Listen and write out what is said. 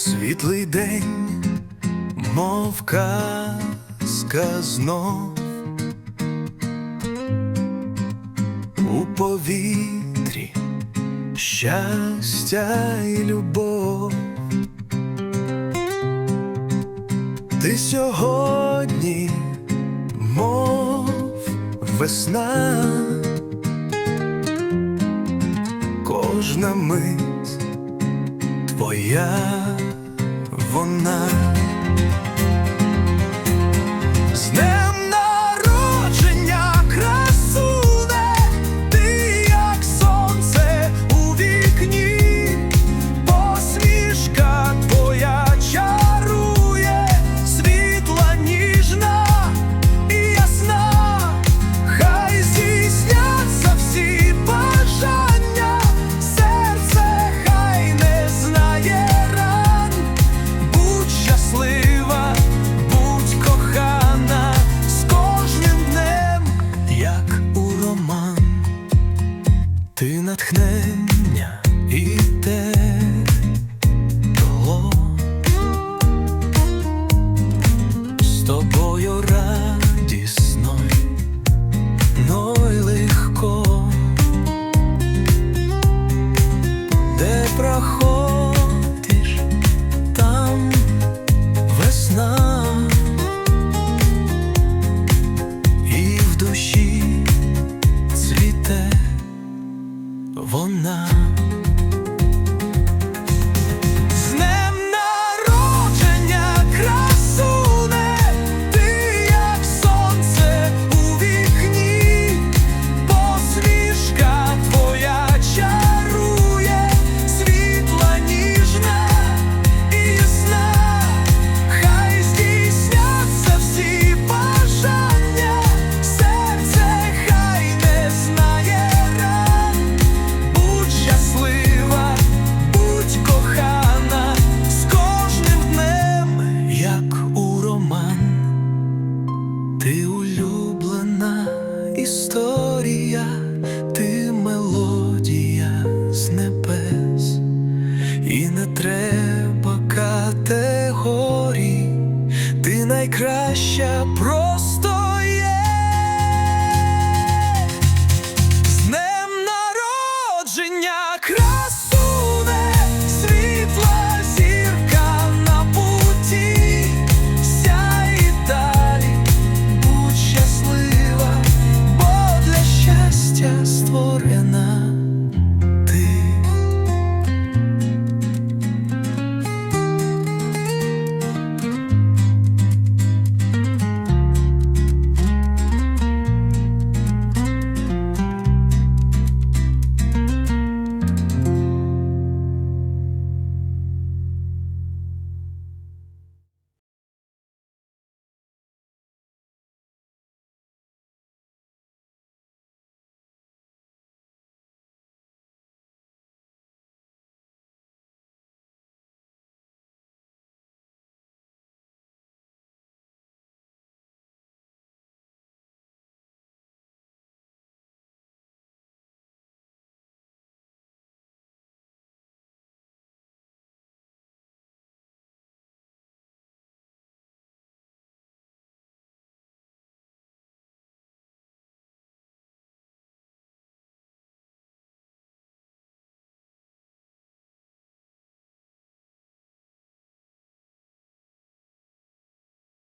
Світлий день, мов казка знов у повітрі щастя і любов. Ти сьогодні, мов весна, кожна мить твоя. 往南 enough Просто